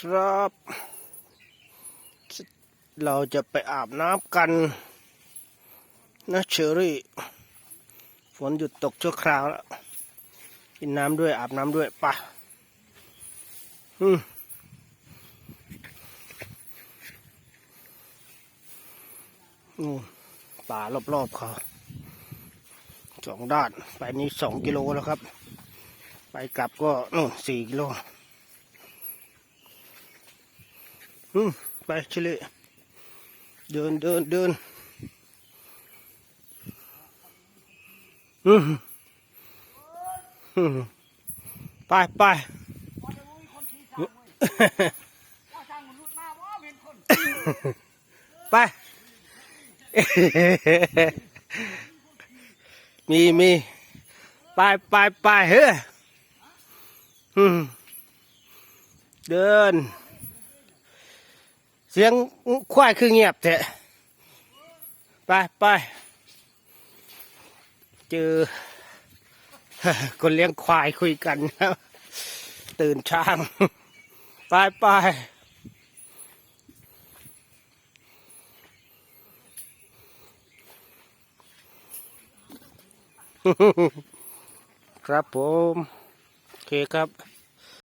ครับ เราจะไปอาบน้ำกันนะเชอรี่ ฝนหยุดตกชั่วคราวแล้ว กินน้ำด้วยอาบน้ำด้วยปะอืมนู่นป่ารอบๆเขาสองด้าน ไปนี้สองกิโลแล้วครับ ไปกลับก็นู่นสี่กิโล อืมไปเฉลยเดินเดินเดินอืมอืมไปไปไป มีมีไปไปไปเฮ้ยอืมเดิน เสียงควายคือเงียบแท้ไปไปเจอคนเลี้ยงควายคุยกันตื่นช้างไปไปครับผม โอเคครับ